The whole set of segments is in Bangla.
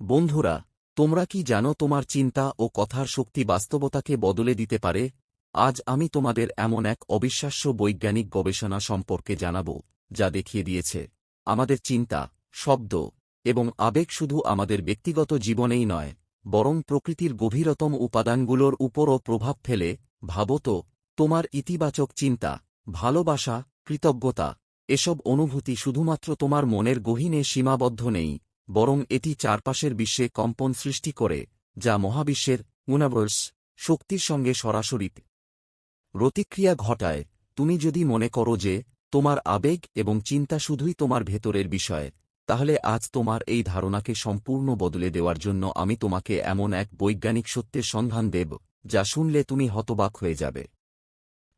বন্ধুরা, তোমরা কি জানো তোমার চিন্তা ও কথার শক্তি বাস্তবতাকে বদলে দিতে পারে? আজ আমি তোমাদের এমন এক অবিশ্বাস্য বৈজ্ঞানিক গবেষণা সম্পর্কে জানাব, যা দেখিয়ে দিয়েছে, আমাদের চিন্তা, শব্দ এবং আবেগ শুধু আমাদের ব্যক্তিগত জীবনেই নয়, বরং প্রকৃতির গভীরতম উপাদানগুলোর উপরও প্রভাব ফেলে, ভাবো তো, তোমার ইতিবাচক চিন্তা, ভালোবাসা, কৃতজ্ঞতা, এসব অনুভূতি শুধুমাত্র তোমার মনের গহীনে সীমাবদ্ধ নেই। বরং এটি চারপাশের বিশ্বে কম্পন সৃষ্টি করে, যা মহাবিশ্বের ইউনিভার্স শক্তির সঙ্গে সরাসরি প্রতিক্রিয়া ঘটায়, তুমি যদি মনে করো যে, তোমার আবেগ এবং চিন্তা শুধুই তোমার ভেতরের বিষয়, তাহলে আজ তোমার এই ধারণাকে সম্পূর্ণ বদলে দেওয়ার জন্য আমি তোমাকে এমন এক বৈজ্ঞানিক সত্যের সন্ধান দেব, যা শুনলে তুমি হতবাক হয়ে যাবে।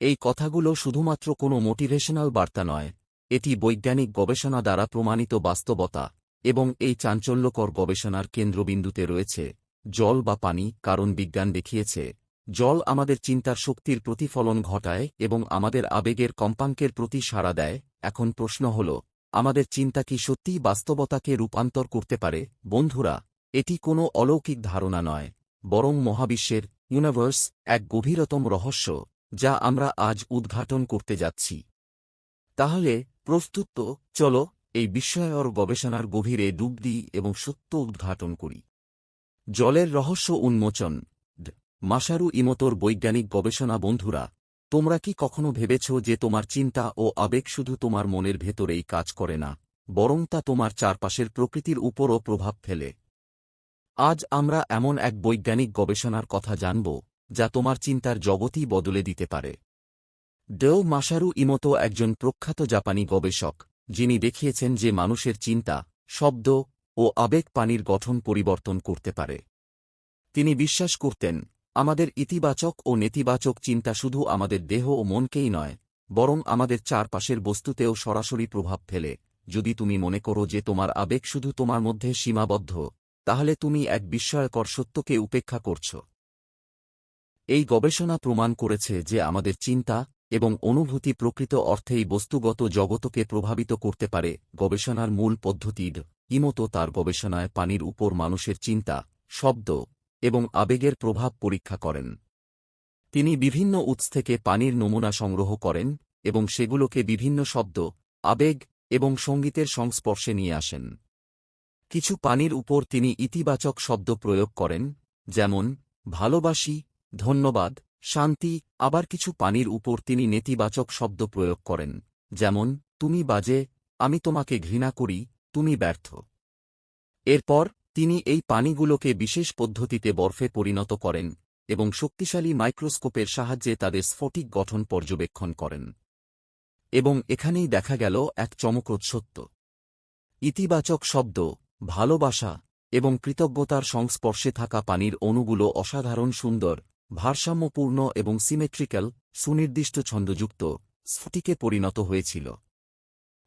এই কথাগুলো শুধুমাত্র কোনো মোটিভেশনাল বার্তা নয়, এটি বৈজ্ঞানিক গবেষণা দ্বারা প্রমাণিত বাস্তবতা। এবং এই চাঞ্চল্যকর গবেষণার কেন্দ্রবিন্দুতে রয়েছে জল বা পানি, কারণ বিজ্ঞান দেখিয়েছে, জল আমাদের চিন্তার শক্তির প্রতিফলন ঘটায় এবং আমাদের আবেগের কম্পাঙ্কের প্রতি সাড়া দেয়। এখন প্রশ্ন হল, আমাদের চিন্তা কি সত্যিই বাস্তবতাকে রূপান্তর করতে পারে? বন্ধুরা, এটি কোনো অলৌকিক ধারণা নয়, বরং মহাবিশ্বের ইউনিভার্স এক গভীরতম রহস্য, যা আমরা আজ উদ্ঘাটন করতে যাচ্ছি। তাহলে প্রস্তুত চলো এই বিস্ময়র গবেষণার গভীরে ডুব দিই এবং সত্য উদ্ঘাটন করি। জলের রহস্য উন্মোচন। মাসারু ইমোতোর বৈজ্ঞানিক গবেষণা, বন্ধুরা, তোমরা কি কখনো ভেবেছ যে তোমার চিন্তা ও আবেগ শুধু তোমার মনের ভেতরেই কাজ করে না, বরং তা তোমার চারপাশের প্রকৃতির উপরও প্রভাব ফেলে? আজ আমরা এমন এক বৈজ্ঞানিক গবেষণার কথা জানব, যা তোমার চিন্তার জগতই বদলে দিতে পারে। ডেও মাসারু ইমোতো একজন প্রখ্যাত জাপানি গবেষক। যিনি দেখিয়েছেন যে মানুষের চিন্তা, শব্দ ও আবেগ পানির গঠন পরিবর্তন করতে পারে। তিনি বিশ্বাস করতেন, আমাদের ইতিবাচক ও নেতিবাচক চিন্তা শুধু আমাদের দেহ ও মনকেই নয়, বরং আমাদের চারপাশের বস্তুতেও সরাসরি প্রভাব ফেলে। যদি তুমি মনে করো যে তোমার আবেগ শুধু তোমার মধ্যে সীমাবদ্ধ, তাহলে তুমি এক বিস্ময়কর সত্যকে উপেক্ষা করছ। এই গবেষণা প্রমাণ করেছে যে আমাদের চিন্তা এবং অনুভূতি প্রকৃত অর্থেই বস্তুগত জগতকে প্রভাবিত করতে পারে, গবেষণার মূল পদ্ধতির ইমতো তার গবেষণায় পানির উপর মানুষের চিন্তা, শব্দ এবং আবেগের প্রভাব পরীক্ষা করেন। তিনি বিভিন্ন উৎস থেকে পানির নমুনা সংগ্রহ করেন এবং সেগুলোকে বিভিন্ন শব্দ, আবেগ এবং সঙ্গীতের সংস্পর্শে নিয়ে আসেন। কিছু পানির উপর তিনি ইতিবাচক শব্দ প্রয়োগ করেন, যেমন, ভালোবাসি ধন্যবাদ শান্তি, আবার কিছু পানির উপর তিনি নেতিবাচক শব্দ প্রয়োগ করেন, যেমন, তুমি বাজে, আমি তোমাকে ঘৃণা করি, তুমি ব্যর্থ। এরপর, তিনি এই পানিগুলোকে বিশেষ পদ্ধতিতে বরফে পরিণত করেন এবং শক্তিশালী মাইক্রোস্কোপের সাহায্যে তাদের স্ফটিক গঠন পর্যবেক্ষণ করেন। এবং এখানেই দেখা গেল এক চমকপ্রদ সত্য। ইতিবাচক শব্দ, ভালোবাসা এবং কৃতজ্ঞতার সংস্পর্শে থাকা পানির অণুগুলো অসাধারণ সুন্দর ভারসাম্যপূর্ণ এবং সিমেট্রিক্যাল, সুনির্দিষ্ট ছন্দযুক্ত স্ফটিকে পরিণত হয়েছিল।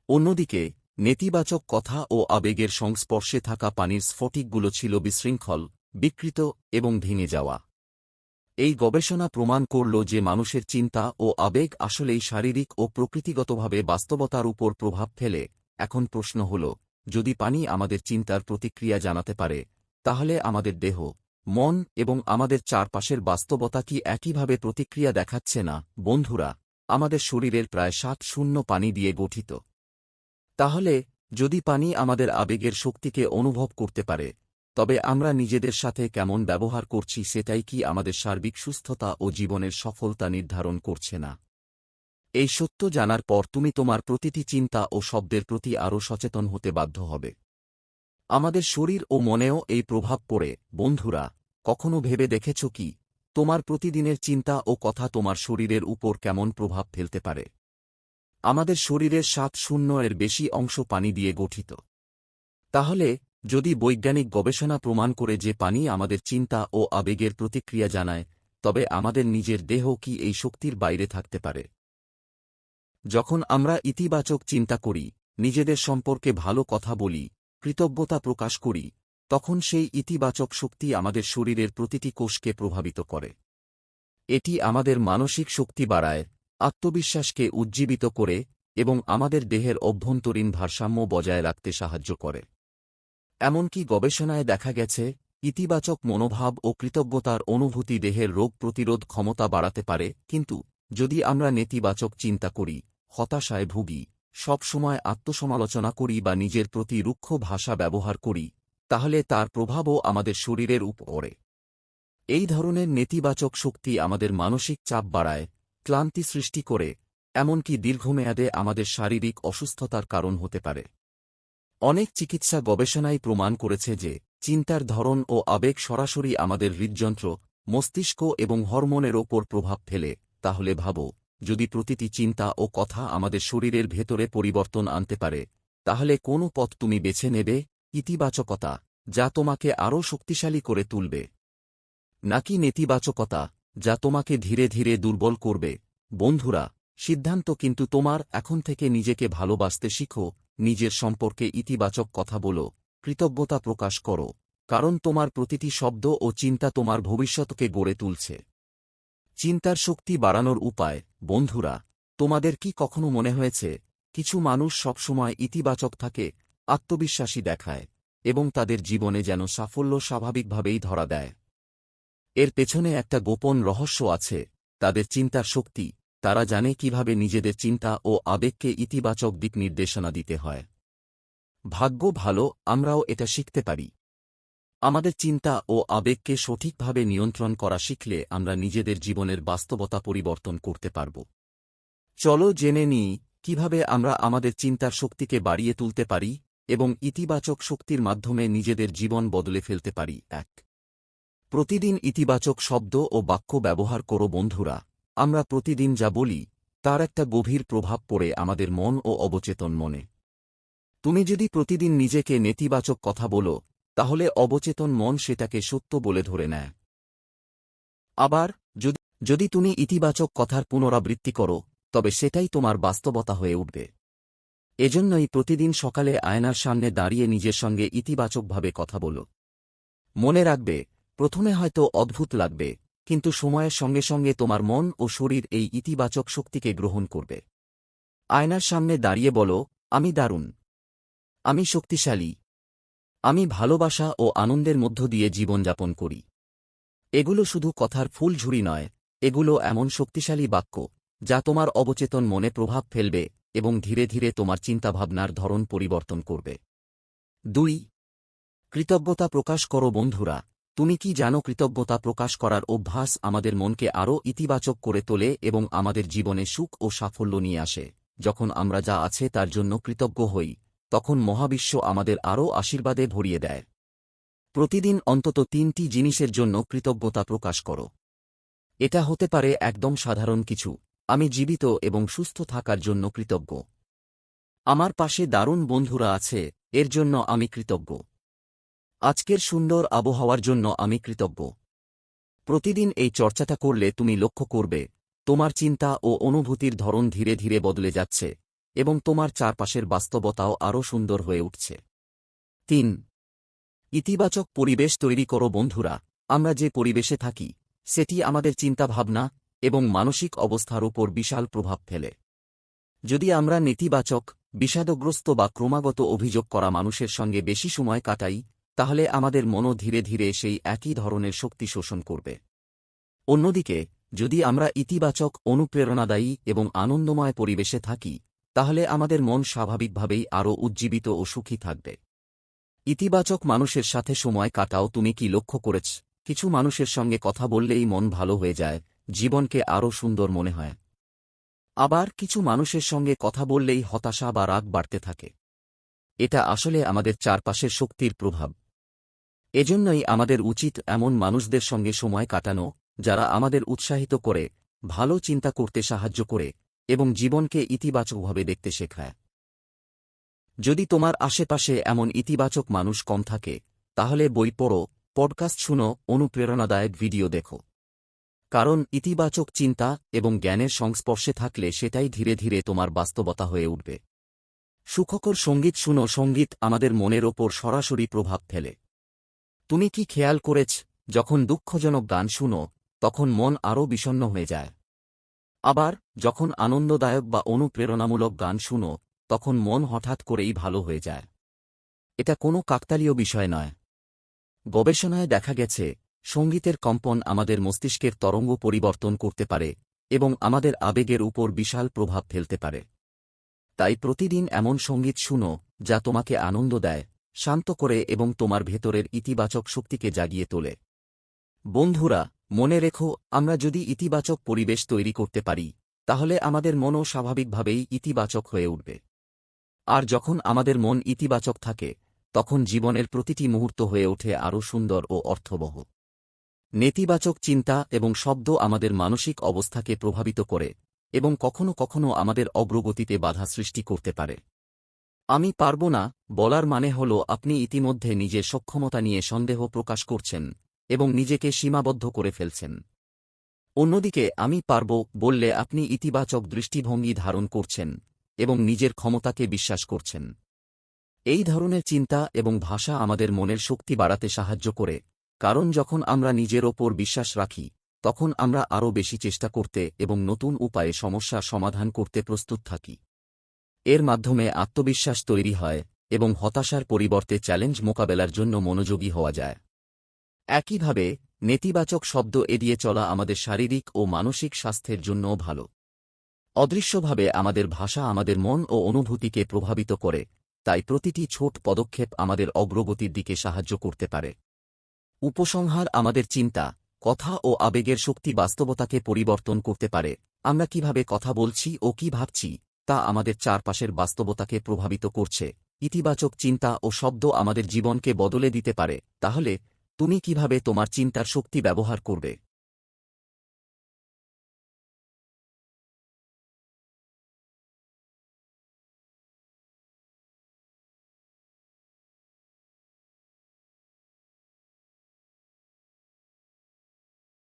অন্যদিকে, নেতিবাচক কথা ও আবেগের সংস্পর্শে থাকা পানির স্ফটিকগুলো ছিল বিশৃঙ্খল, বিকৃত এবং ভেঙে যাওয়া। এই গবেষণা প্রমাণ করল যে মানুষের চিন্তা ও আবেগ আসলেই শারীরিক ও প্রকৃতিগতভাবে বাস্তবতার উপর প্রভাব ফেলে। এখন প্রশ্ন হল, যদি পানি আমাদের চিন্তার প্রতিক্রিয়া জানাতে পারে, তাহলে আমাদের দেহ মন এবং আমাদের চারপাশের বাস্তবতা কি একইভাবে প্রতিক্রিয়া দেখাচ্ছে না? বন্ধুরা, আমাদের শরীরের প্রায় সাত শূন্য পানি দিয়ে গঠিত। তাহলে, যদি পানি আমাদের আবেগের শক্তিকে অনুভব করতে পারে, তবে আমরা নিজেদের সাথে কেমন ব্যবহার করছি সেটাই কি আমাদের সার্বিক সুস্থতা ও জীবনের সফলতা নির্ধারণ করছে না? এই সত্য জানার পর তুমি তোমার প্রতিটি চিন্তা ও শব্দের প্রতি আরও সচেতন হতে বাধ্য হবে। আমাদের শরীর ও মনেও এই প্রভাব পড়ে, বন্ধুরা। কখনো ভেবে দেখেছ কি? তোমার প্রতিদিনের চিন্তা ও কথা তোমার শরীরের উপর কেমন প্রভাব ফেলতে পারে? আমাদের শরীরের সাত শূন্য এর বেশি অংশ পানি দিয়ে গঠিত। তাহলে, যদি বৈজ্ঞানিক গবেষণা প্রমাণ করে যে পানি আমাদের চিন্তা ও আবেগের প্রতিক্রিয়া জানায়, তবে আমাদের নিজের দেহ কি এই শক্তির বাইরে থাকতে পারে? যখন আমরা ইতিবাচক চিন্তা করি, নিজেদের সম্পর্কে ভালো কথা বলি কৃতজ্ঞতা প্রকাশ করি, তখন সেই ইতিবাচক শক্তি আমাদের শরীরের প্রতিটি কোষকে প্রভাবিত করে। এটি আমাদের মানসিক শক্তি বাড়ায়, আত্মবিশ্বাসকে উজ্জীবিত করে এবং আমাদের দেহের অভ্যন্তরীণ ভারসাম্য বজায় রাখতে সাহায্য করে। এমনকি গবেষণায় দেখা গেছে, ইতিবাচক মনোভাব ও কৃতজ্ঞতার অনুভূতি দেহের রোগ প্রতিরোধ ক্ষমতা বাড়াতে পারে, কিন্তু যদি আমরা নেতিবাচক চিন্তা করি, হতাশায় ভুগি সবসময় আত্মসমালোচনা করি বা নিজের প্রতি রুক্ষ ভাষা ব্যবহার করি, তাহলে তার প্রভাবও আমাদের শরীরের উপরে। এই ধরনের নেতিবাচক শক্তি আমাদের মানসিক চাপ বাড়ায়, ক্লান্তি সৃষ্টি করে, এমনকি দীর্ঘমেয়াদে আমাদের শারীরিক অসুস্থতার কারণ হতে পারে। অনেক চিকিৎসা গবেষণায় প্রমাণ করেছে যে চিন্তার ধরন ও আবেগ সরাসরি আমাদের হৃদযন্ত্র, মস্তিষ্ক এবং হরমোনের ওপর প্রভাব ফেলে, তাহলে ভাবো যদি প্রতিটি চিন্তা ও কথা আমাদের শরীরের ভেতরে পরিবর্তন আনতে পারে, তাহলে কোন পথ তুমি বেছে নেবে? ইতিবাচকতা, যা তোমাকে আরও শক্তিশালী করে তুলবে। নাকি নেতিবাচকতা, যা তোমাকে ধীরে ধীরে দুর্বল করবে? বন্ধুরা, সিদ্ধান্ত কিন্তু তোমার এখন থেকে নিজেকে ভালোবাসতে শিখো, নিজের সম্পর্কে ইতিবাচক কথা বলো, কৃতজ্ঞতা প্রকাশ করো, কারণ তোমার প্রতিটি শব্দ ও চিন্তা তোমার ভবিষ্যৎকে গড়ে তুলছে। চিন্তার শক্তি বাড়ানোর উপায়, বন্ধুরা, তোমাদের কি কখনো মনে হয়েছে, কিছু মানুষ সবসময় ইতিবাচক থাকে, আত্মবিশ্বাসী দেখায়, এবং তাদের জীবনে যেন সাফল্য স্বাভাবিকভাবেই ধরা দেয়? এর পেছনে একটা গোপন রহস্য আছে, তাদের চিন্তার শক্তি, তারা জানে কীভাবে নিজেদের চিন্তা ও আবেগকে ইতিবাচক দিক নির্দেশনা দিতে হয়। ভাগ্য ভালো, আমরাও এটা শিখতে পারি। আমাদের চিন্তা ও আবেগকে সঠিকভাবে নিয়ন্ত্রণ করা শিখলে আমরা নিজেদের জীবনের বাস্তবতা পরিবর্তন করতে পারব। চলো জেনে নিই, কীভাবে আমরা আমাদের চিন্তার শক্তিকে বাড়িয়ে তুলতে পারি এবং ইতিবাচক শক্তির মাধ্যমে নিজেদের জীবন বদলে ফেলতে পারি। এক, প্রতিদিন ইতিবাচক শব্দ ও বাক্য ব্যবহার করো বন্ধুরা। আমরা প্রতিদিন যা বলি, তার একটা গভীর প্রভাব পড়ে আমাদের মন ও অবচেতন মনে। তুমি যদি প্রতিদিন নিজেকে নেতিবাচক কথা বলো তাহলে অবচেতন মন সেটাকে সত্য বলে ধরে নেয়। আবার, যদি যদি তুমি ইতিবাচক কথার পুনরাবৃত্তি করো, তবে সেটাই তোমার বাস্তবতা হয়ে উঠবে। এজন্যই প্রতিদিন সকালে আয়নার সামনে দাঁড়িয়ে নিজের সঙ্গে ইতিবাচকভাবে কথা বলো। মনে রাখবে, প্রথমে হয়তো অদ্ভুত লাগবে, কিন্তু সময়ের সঙ্গে সঙ্গে তোমার মন ও শরীর এই ইতিবাচক শক্তিকে গ্রহণ করবে। আয়নার সামনে দাঁড়িয়ে বলো, আমি দারুণ। আমি শক্তিশালী। আমি ভালোবাসা ও আনন্দের মধ্য দিয়ে জীবনযাপন করি। এগুলো শুধু কথার ফুল ঝুড়ি নয়, এগুলো এমন শক্তিশালী বাক্য, যা তোমার অবচেতন মনে প্রভাব ফেলবে এবং ধীরে ধীরে তোমার চিন্তাভাবনার ধরন পরিবর্তন করবে। দুই, কৃতজ্ঞতা প্রকাশ করো বন্ধুরা। তুমি কি জানো কৃতজ্ঞতা প্রকাশ করার অভ্যাস আমাদের মনকে আরও ইতিবাচক করে তোলে এবং আমাদের জীবনে সুখ ও সাফল্য নিয়ে আসে, যখন আমরা যা আছে তার জন্য কৃতজ্ঞ হই? তখন মহাবিশ্ব আমাদের আরও আশীর্বাদে ভরিয়ে দেয়। প্রতিদিন অন্তত তিনটি জিনিসের জন্য কৃতজ্ঞতা প্রকাশ করো। এটা হতে পারে একদম সাধারণ কিছু। আমি জীবিত এবং সুস্থ থাকার জন্য কৃতজ্ঞ। আমার পাশে দারুণ বন্ধুরা আছে, এর জন্য আমি কৃতজ্ঞ। আজকের সুন্দর আবহাওয়ার জন্য আমি কৃতজ্ঞ। প্রতিদিন এই চর্চাটা করলে তুমি লক্ষ্য করবে, তোমার চিন্তা ও অনুভূতির ধরন ধীরে ধীরে বদলে যাচ্ছে। এবং তোমার চারপাশের বাস্তবতাও আরও সুন্দর হয়ে উঠছে। তিন, ইতিবাচক পরিবেশ তৈরি করো বন্ধুরা। আমরা যে পরিবেশে থাকি, সেটি আমাদের চিন্তাভাবনা এবং মানসিক অবস্থার উপর বিশাল প্রভাব ফেলে। যদি আমরা নেতিবাচক, বিষাদগ্রস্ত বা ক্রমাগত অভিযোগ করা মানুষের সঙ্গে বেশি সময় কাটাই, তাহলে আমাদের মনও ধীরে ধীরে সেই একই ধরনের শক্তি শোষণ করবে। অন্যদিকে, যদি আমরা ইতিবাচক, অনুপ্রেরণাদায়ী এবং আনন্দময় পরিবেশে থাকি তাহলে আমাদের মন স্বাভাবিকভাবেই আরও উজ্জীবিত ও সুখী থাকবে। ইতিবাচক মানুষের সাথে সময় কাটাও, তুমি কি লক্ষ্য করেছ? কিছু মানুষের সঙ্গে কথা বললেই মন ভালো হয়ে যায়, জীবনকে আরও সুন্দর মনে হয়। আবার কিছু মানুষের সঙ্গে কথা বললেই হতাশা বা রাগ বাড়তে থাকে। এটা আসলে আমাদের চারপাশের শক্তির প্রভাব। এজন্যই আমাদের উচিত এমন মানুষদের সঙ্গে সময় কাটানো, যারা আমাদের উৎসাহিত করে, ভালো চিন্তা করতে সাহায্য করে এবং জীবনকে ইতিবাচকভাবে দেখতে শেখায়। যদি তোমার আশেপাশে এমন ইতিবাচক মানুষ কম থাকে, তাহলে বই পড়ো, পডকাস্ট শুনো, অনুপ্রেরণাদায়ক ভিডিও দেখো। কারণ ইতিবাচক চিন্তা এবং জ্ঞানের সংস্পর্শে থাকলে সেটাই ধীরে ধীরে তোমার বাস্তবতা হয়ে উঠবে। সুখকর সংগীত শুনো, সংগীত আমাদের মনের ওপর সরাসরি প্রভাব ফেলে। তুমি কি খেয়াল করেছ, যখন দুঃখজনক গান শুনো, তখন মন আরও বিষণ্ন হয়ে যায়। আবার, যখন আনন্দদায়ক বা অনুপ্রেরণামূলক গান শুনো, তখন মন হঠাৎ করেই ভালো হয়ে যায়। এটা কোনো কাকতালীয় বিষয় নয়। গবেষণায় দেখা গেছে, সঙ্গীতের কম্পন আমাদের মস্তিষ্কের তরঙ্গ পরিবর্তন করতে পারে এবং আমাদের আবেগের উপর বিশাল প্রভাব ফেলতে পারে। তাই প্রতিদিন এমন সংগীত শুনো, যা তোমাকে আনন্দ দেয়, শান্ত করে এবং তোমার ভেতরের ইতিবাচক শক্তিকে জাগিয়ে তোলে। বন্ধুরা মনে রেখো, আমরা যদি ইতিবাচক পরিবেশ তৈরি করতে পারি, তাহলে আমাদের মনও স্বাভাবিকভাবেই ইতিবাচক হয়ে উঠবে। আর যখন আমাদের মন ইতিবাচক থাকে, তখন জীবনের প্রতিটি মুহূর্ত হয়ে ওঠে আরও সুন্দর ও অর্থবহ। নেতিবাচক চিন্তা এবং শব্দ আমাদের মানসিক অবস্থাকে প্রভাবিত করে এবং কখনো কখনো আমাদের অগ্রগতিতে বাধা সৃষ্টি করতে পারে। আমি পারব না, বলার মানে হল আপনি ইতিমধ্যে নিজের সক্ষমতা নিয়ে সন্দেহ প্রকাশ করছেন এবং নিজেকে সীমাবদ্ধ করে ফেলছেন। অন্যদিকে, আমি পারব বললে আপনি ইতিবাচক দৃষ্টিভঙ্গি ধারণ করছেন এবং নিজের ক্ষমতাকে বিশ্বাস করছেন। এই ধরনের চিন্তা এবং ভাষা আমাদের মনের শক্তি বাড়াতে সাহায্য করে, কারণ যখন আমরা নিজের ওপর বিশ্বাস রাখি, তখন আমরা আরও বেশি চেষ্টা করতে এবং নতুন উপায়ে সমস্যা সমাধান করতে প্রস্তুত থাকি। এর মাধ্যমে আত্মবিশ্বাস তৈরি হয় এবং হতাশার পরিবর্তে চ্যালেঞ্জ মোকাবেলার জন্য মনোযোগী হওয়া যায়। একইভাবে, নেতিবাচক শব্দ এড়িয়ে চলা আমাদের শারীরিক ও মানসিক স্বাস্থ্যের জন্যও ভালো। অদৃশ্যভাবে আমাদের ভাষা আমাদের মন ও অনুভূতিকে প্রভাবিত করে, তাই প্রতিটি ছোট পদক্ষেপ আমাদের অগ্রগতির দিকে সাহায্য করতে পারে। উপসংহার আমাদের চিন্তা, কথা ও আবেগের শক্তি বাস্তবতাকে পরিবর্তন করতে পারে, আমরা কীভাবে কথা বলছি ও কি ভাবছি, তা আমাদের চারপাশের বাস্তবতাকে প্রভাবিত করছে, ইতিবাচক চিন্তা ও শব্দ আমাদের জীবনকে বদলে দিতে পারে, তাহলে তুমি কীভাবে তোমার চিন্তার শক্তি ব্যবহার করবে?